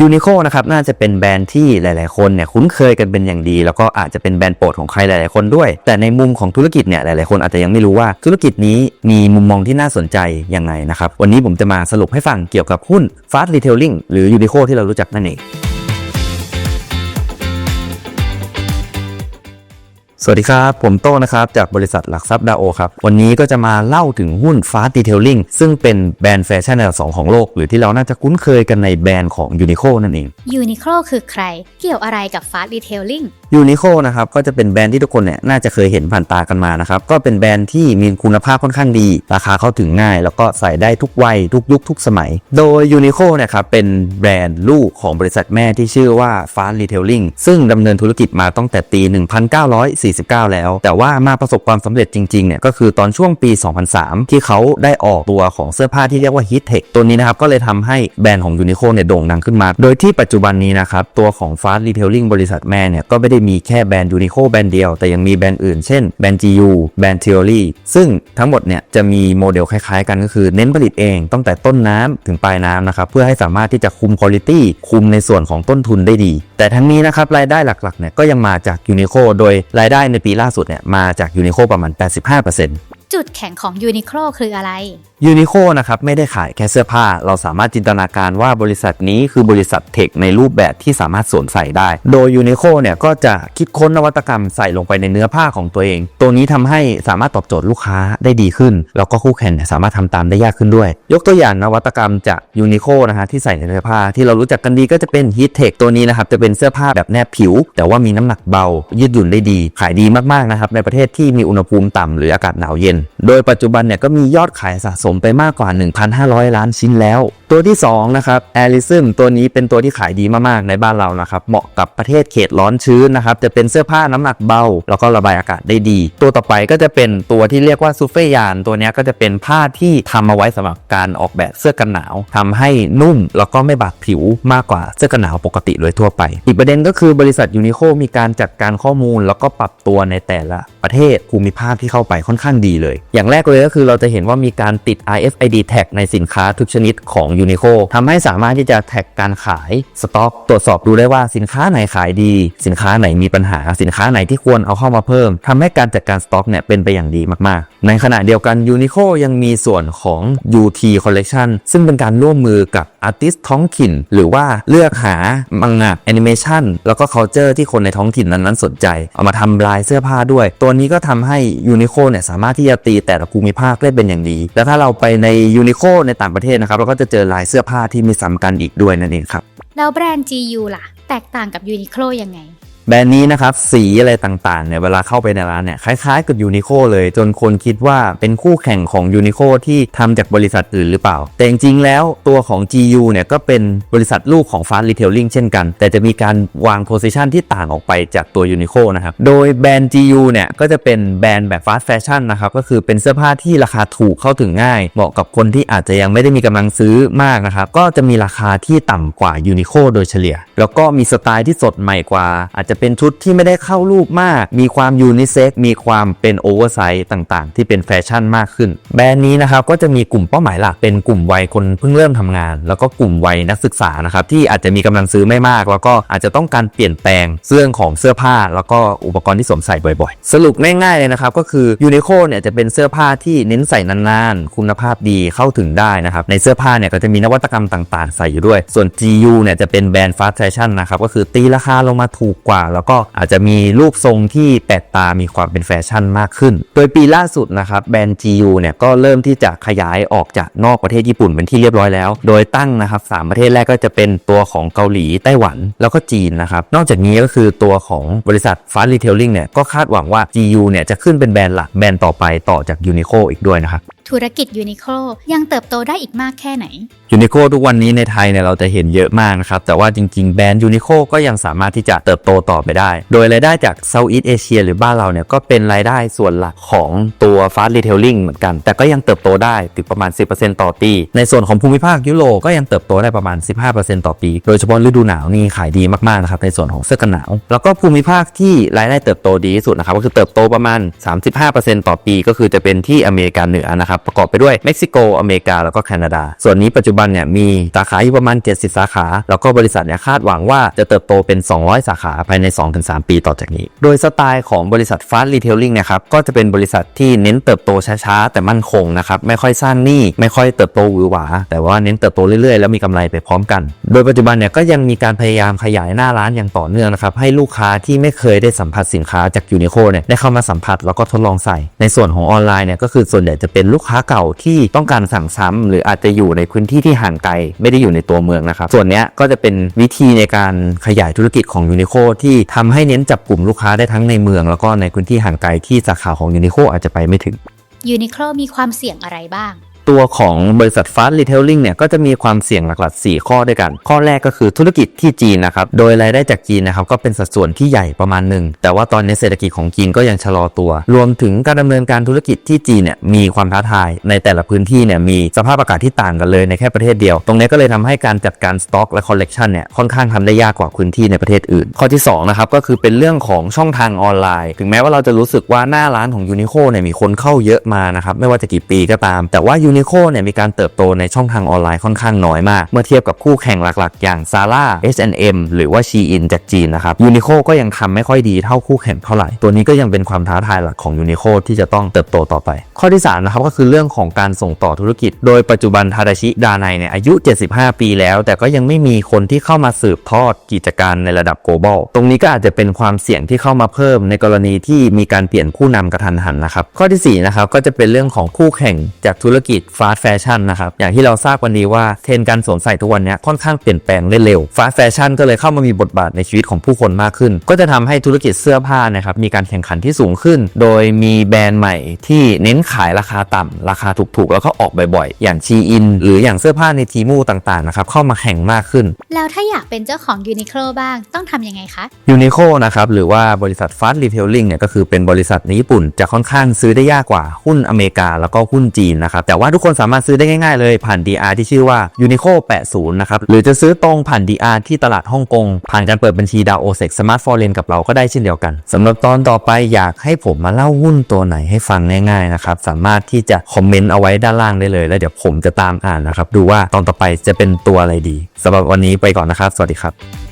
ยูนิโคนะครับน่าจะเป็นแบรนด์ที่หลาย ๆ คนเนี่ยคุ้นเคยกันเป็นอย่างดี แล้วก็อาจจะเป็นแบรนด์โปรดของใครหลาย ๆ คนด้วย แต่ในมุมของธุรกิจเนี่ยหลาย ๆ คนอาจจะยังไม่รู้ว่าธุรกิจนี้มีมุมมองที่น่าสนใจยังไงนะครับวันนี้ผมจะมาสรุปให้ฟังเกี่ยวกับหุ้น Fast Retailing หรือยูนิโคที่เรารู้จักนั่นเอง สวัสดีครับ ผมโต้นะครับ จากบริษัทหลักทรัพย์ดาโอครับ วันนี้ก็จะมาเล่าถึงหุ้นฟาสต์ดีเทลลิงซึ่งเป็นแบรนด์แฟชั่นอันดับสองของโลก หรือที่เราน่าจะคุ้นเคยกันในแบรนด์ของยูนิโคนั่นเองยูนิโคคือใคร เกี่ยวอะไรกับฟาสต์ดีเทลลิงยูนิโคนะครับก็จะเป็นแบรนด์ที่ทุกคนเนี่ยน่าจะเคยเห็นผ่านตากันมานะครับก็เป็นแบรนด์ที่มีคุณภาพค่อนข้างดี ราคาเข้าถึงง่าย แล้วก็ใส่ได้ทุกวัยทุกยุคทุกสมัย โดยยูนิโคเนี่ยครับเป็นแบรนด์ลูกของบริษัทแม่ที่ชื่อว่า Fast Retailing ซึ่งดำเนินธุรกิจมาตั้งแต่ปี 1949 แล้ว แต่ว่ามาประสบความสำเร็จจริงๆเนี่ยก็คือตอนช่วงปี 2003 ที่เขาได้ออกตัวของเสื้อผ้าที่เรียกว่า Heat Tech ตัวนี้นะครับก็เลยทำให้แบรนด์ของยูนิโคเนี่ยโด่งดังขึ้นมา โดยที่ปัจจุบันนี้นะครับตัวของ Fast Retailing บริษัทแม่เนี่ยก็ไม่ได้มีแค่แบรนด์ยูนิโคแบรนด์เดียว แต่ยังมีแบรนด์อื่นเช่นแบรนด์ GU แบรนด์ Theory ซึ่งทั้งหมดเนี่ยจะมีโมเดลคล้ายๆกันก็คือเน้นผลิตเองตั้งแต่ต้นน้ำถึงปลายน้ำนะครับเพื่อให้สามารถที่จะคุมคุณภาพคุมในส่วนของต้นทุนได้ดี แต่ทั้งนี้นะครับรายได้หลักๆเนี่ยก็ยังมาจากยูนิโคโดยรายได้ในปีล่าสุดเนี่ยมาจากยูนิโคประมาณ 85% จุดแข็งของยูนิโคลคืออะไรยูนิโคลนะครับไม่ได้ขายแค่เสื้อผ้า เราสามารถจินตนาการว่าบริษัทนี้คือบริษัทเทคในรูปแบบที่สามารถสวมใส่ได้ โดยยูนิโคลเนี่ยก็จะคิดค้นนวัตกรรมใส่ลงไปในเนื้อผ้าของตัวเอง ตัวนี้ทำให้สามารถตอบโจทย์ลูกค้าได้ดีขึ้น แล้วก็คู่แข่งสามารถทำตามได้ยากขึ้นด้วย ยกตัวอย่างนวัตกรรมจากยูนิโคลนะฮะที่ใส่ในเสื้อผ้าที่เรารู้จักกันดีก็จะเป็นฮีทเทคตัวนี้นะครับจะเป็นเสื้อผ้าแบบแนบผิว แต่ว่ามีน้ำหนักเบา ยืดหยุ่นได้ดี ขายดีมากๆนะครับในประเทศที่มีอุณหภูมิต่ำหรืออากาศหนาวเย็นโดยปัจจุบันเนี่ยก็มียอดขายสะสมไปมากกว่า 1,500 ล้านชิ้นแล้วตัวที่2นะครับ a l i s m ตัวนี้เป็นตัวที่ขายดีมากๆในบ้านเรานะครับ เหมาะกับประเทศเขตร้อนชื้นนะครับ จะเป็นเสื้อผ้าน้ำหนักเบา แล้วก็ระบายอากาศได้ดี ตัวต่อไปก็จะเป็นตัวที่เรียกว่าซูเฟยาน ตัวนี้ก็จะเป็นผ้าที่ทำมาไว้สำหรับการออกแบบเสื้อกันหนาวทำให้นุ่มแล้วก็ไม่บาดผิวมากกว่าเสื้อกันหนาวปกติโดยทั่วไป อีกประเด็นก็คือบริษัทยูนิโคมีการจัดการข้อมูล แล้วก็ปรับตัวในแต่ละประเทศภูมิภาคที่เข้าไปค่อนข้างดีเลย อย่างแรกเลยก็คือเราจะเห็นว่ามีการติด RFID tag ในสินค้าทุกชนิดของยูนิโคทำให้สามารถที่จะแท็กการขายสต็อกตรวจสอบดูได้ว่าสินค้าไหนขายดี สินค้าไหนมีปัญหา สินค้าไหนที่ควรเอาเข้ามาเพิ่มทำให้การจัดการสต็อกเนี่ยเป็นไปอย่างดีมากๆ ในขณะเดียวกันยูนิโคยังมีส่วนของ UT Collection ซึ่งเป็นการร่วมมือกับอาร์ติสท้องถิ่น หรือว่าเลือกหามังงะแอนิเมชันแล้วก็ culture ที่คนในท้องถิ่นนั้นๆสนใจ เอามาทำลายเสื้อผ้าด้วย ตัวนี้ก็ทำให้ยูนิโคเนี่ยสามารถที่จะตีแต่ละภูมิภาคได้เป็นอย่างดี แล้วถ้าเราไปในยูนิโคในต่างประเทศนะครับเราก็จะเจอลายเสื้อผ้าที่มีซ้ำกันอีกด้วยนั่นเองครับ แล้วแบรนด์ GU ล่ะ แตกต่างกับยูนิโคลยังไง แบรนด์นี้นะครับสีอะไรต่างๆเนี่ยเวลาเข้าไปในร้านเนี่ยคล้ายๆกับยูนิโคเลย จนคนคิดว่าเป็นคู่แข่งของยูนิโคที่ทำจากบริษัทอื่นหรือเปล่า แต่จริงๆแล้วตัวของ GU เนี่ยก็เป็นบริษัทลูกของ Fast Retailing เช่นกัน แต่จะมีการวางโพซิชันที่ต่างออกไปจากตัวยูนิโคนะครับ โดยแบรนด์ GU เนี่ยก็จะเป็นแบรนด์แบบ Fast Fashion นะครับก็คือเป็นเสื้อผ้าที่ราคาถูกเข้าถึงง่าย เหมาะกับคนที่อาจจะยังไม่ได้มีกำลังซื้อมากนะครับก็จะมีราคาที่ต่ำกว่ายูนิโคโดยเฉลี่ย แล้วก็มีสไตล์ที่สดใหม่กว่าอาจจะเป็นชุดที่ไม่ได้เข้ารูปมาก มีความยูนิเซ็กมีความเป็นโอเวอร์ไซส์ต่างๆ ที่เป็นแฟชั่นมากขึ้น แบรนด์นี้นะครับก็จะมีกลุ่มเป้าหมายหลักเป็นกลุ่มวัยคนเพิ่งเริ่มทำงาน แล้วก็กลุ่มวัยนักศึกษานะครับที่อาจจะมีกำลังซื้อไม่มาก แล้วก็อาจจะต้องการเปลี่ยนแปลงเรื่องของเสื้อผ้า แล้วก็อุปกรณ์ที่สวมใส่บ่อยๆ สรุปง่ายๆเลยนะครับก็คือยูนิโคเนี่ยจะเป็นเสื้อผ้าที่เน้นใส่นานๆ คุณภาพดีเข้าถึงได้นะครับในเสื้อผ้าเนี่ยก็จะมีนวัตกรรมต่างๆ ใส่อยู่ด้วย ส่วน GU เนี่ยจะเป็นแบรนด์ฟาสต์แฟชั่นนะครับก็คือตีราคาลงมาถูกกว่าแล้วก็อาจจะมีรูปทรงที่แปลกตา มีความเป็นแฟชั่นมากขึ้น โดยปีล่าสุดนะครับแบรนด์ GU เนี่ยก็เริ่มที่จะขยายออกจากนอกประเทศญี่ปุ่นเป็นที่เรียบร้อยแล้ว โดยตั้งนะครับสามประเทศแรกก็จะเป็นตัวของเกาหลีไต้หวัน แล้วก็จีนนะครับ นอกจากนี้ก็คือตัวของบริษัท Fast Retailing เนี่ยก็คาดหวังว่า GU เนี่ยจะขึ้นเป็นแบรนด์หลักแบรนด์ต่อไปต่อจาก Uniqlo อีกด้วยนะครับ ธุรกิจยูนิโคลยังเติบโตได้อีกมากแค่ไหนยูนิโคทุกวันนี้ในไทยเนี่ยเราจะเห็นเยอะมากนะครับ แต่ว่าจริง ๆ แบรนด์ยูนิโคก็ยังสามารถที่จะเติบโตต่อไปได้ โดยรายได้จากเซาท์อีสเอเชียหรือบ้านเราเนี่ยก็เป็นรายได้ส่วนหลักของตัวฟาสต์รีเทลลิ่งเหมือนกัน แต่ก็ยังเติบโตได้ถึงประมาณ 10%ต่อปี ในส่วนของภูมิภาคยุโรปก็ยังเติบโตได้ประมาณ 15%ต่อปี โดยเฉพาะฤดูหนาวนี่ขายดีมากๆนะครับในส่วนของเสื้อกันหนาว แล้วก็ภูมิภาคที่รายได้เติบโตดีที่สุดนะครับก็คือเติบโตประมาณ 35%ต่อปี ก็คือจะเป็นที่อเมริกาเหนือนะครับนะครับประกอบไปด้วยเม็กซิโกอเมริกาแล้วก็แคนาดา ส่วนนี้ปัจจุบันเนี่ยมีสาขาอยู่ประมาณ 70 สาขา แล้วก็บริษัทเนี่ยคาดหวังว่าจะเติบโตเป็น 200 สาขาภายใน 2-3 ปีต่อจากนี้ โดยสไตล์ของบริษัทฟาสต์รีเทลลิ่งนะครับก็จะเป็นบริษัทที่เน้นเติบโตช้าๆ แต่มั่นคงนะครับไม่ค่อยสร้างหนี้ไม่ค่อยเติบโตหวือหวา แต่ว่าเน้นเติบโตเรื่อยๆ แล้วมีกำไรไปพร้อมกัน โดยปัจจุบันเนี่ยก็ยังมีการพยายามขยายหน้าร้านอย่างต่อเนื่องนะครับให้ลูกค้าที่ไม่เคยได้สัมผัสสินค้าจากยูนิโคเนี่ยได้เข้ามาสัมผัสแล้วก็ทดลองใส่ ในส่วนของออนไลน์เนี่ยก็คือส่วนใหญ่จะเป็นลูกค้าเก่าที่ต้องการสั่งซ้ำหรืออาจจะอยู่ในพื้นที่ที่ห่างไกล ไม่ได้อยู่ในตัวเมืองนะครับ ส่วนนี้ก็จะเป็นวิธีในการขยายธุรกิจของยูนิโคที่ทำให้เน้นจับกลุ่มลูกค้าได้ทั้งในเมือง แล้วก็ในพื้นที่ห่างไกลที่สาขาของยูนิโคอาจจะไปไม่ถึงยูนิโคมีความเสี่ยงอะไรบ้าง ตัวของบริษัท Fast Retailing เนี่ยก็จะมีความเสี่ยงหลักๆ 4 ข้อด้วยกัน ข้อแรกก็คือธุรกิจที่จีนนะครับโดยรายได้จากจีนนะครับก็เป็นสัดส่วนที่ใหญ่ประมาณหนึ่งแต่ว่าตอนนี้เศรษฐกิจของจีนก็ยังชะลอตัว รวมถึงการดำเนินการธุรกิจที่จีนเนี่ยมีความท้าทาย ในแต่ละพื้นที่เนี่ยมีสภาพอากาศที่ต่างกันเลยในแค่ประเทศเดียว ตรงนี้ก็เลยทำให้การจัดการสต็อกและคอลเลกชันเนี่ยค่อนข้างทำได้ยากกว่าพื้นที่ในประเทศอื่น ข้อที่สองนะครับก็คือเป็นเรื่องของช่องทางออนไลน์ ถึงแม้ว่าเราจะรู้สึกว่าหน้าร้านของยูนิโคเนี่ยมีคนเข้าเยอะมานะครับไม่ว่าจะกี่ปีก็ตาม แต่ว่ายูนิโคเนี่ยมีการเติบโตในช่องทางออนไลน์ค่อนข้างน้อยมาก เมื่อเทียบกับคู่แข่งหลักๆ อย่าง Zara H&M หรือว่า Shein จากจีนนะครับยูนิโคก็ยังทำไม่ค่อยดีเท่าคู่แข่งเท่าไหร่ ตัวนี้ก็ยังเป็นความท้าทายหลักของยูนิโคที่จะต้องเติบโตต่อไป ข้อที่3นะครับก็คือเรื่องของการส่งต่อธุรกิจ โดยปัจจุบันทาดาชิดาไนเนี่ยอายุ 75 ปีแล้ว แต่ก็ยังไม่มีคนที่เข้ามาสืบทอดกิจการในระดับ global ตรงนี้ก็อาจจะเป็นความเสี่ยงที่เข้ามาเพิ่มในกรณีที่มีการเปลี่ยนผู้นำกระทันหันนะครับข้อที่4นะครับก็จะเป็นเรื่องของคู่แข่งจากธุรกิจฟาสต์แฟชั่นนะครับ อย่างที่เราทราบวันนี้ว่าเทรนด์การสวมใส่ทุกวันเนี้ยค่อนข้างเปลี่ยนแปลงได้เร็วฟาสต์แฟชั่นก็เลยเข้ามามีบทบาทในชีวิตของผู้คนมากขึ้น ก็จะทำให้ธุรกิจเสื้อผ้านะครับมีการแข่งขันที่สูงขึ้น โดยมีแบรนด์ใหม่ที่เน้นขายราคาต่ำราคาถูกๆ แล้วก็ออกบ่อยๆ อย่างชีอินหรืออย่างเสื้อผ้าในทีมูต่างๆนะครับเข้ามาแข่งมากขึ้น แล้วถ้าอยากเป็นเจ้าของยูนิโคลบ้างต้องทำยังไงคะยูนิโคนะครับหรือว่าบริษัท Fast Retailing เนี่ยก็คือเป็นบริษัทในญี่ปุ่นจะค่อนข้างซื้อได้ยากกว่าหุ้นอเมริกาแล้วก็หุ้นจีนนะครับแต่ว่าทุกคนสามารถซื้อได้ง่ายๆเลยผ่าน DR ที่ชื่อว่า Unico 80 นะครับ หรือจะซื้อตรงผ่าน DR ที่ตลาดฮ่องกง ผ่านการเปิดบัญชีดาวโอเซกสมาร์ทฟอร์เรนกับเราก็ได้เช่นเดียวกันสำหรับตอนต่อไปอยากให้ผมมาเล่าหุ้นตัวไหนให้ฟังง่ายๆนะครับ สามารถที่จะคอมเมนต์เอาไว้ด้านล่างได้เลย แล้วเดี๋ยวผมจะตามอ่านนะครับ ดูว่าตอนต่อไปจะเป็นตัวอะไรดีสำหรับวันนี้ไปก่อนนะครับ สวัสดีครับ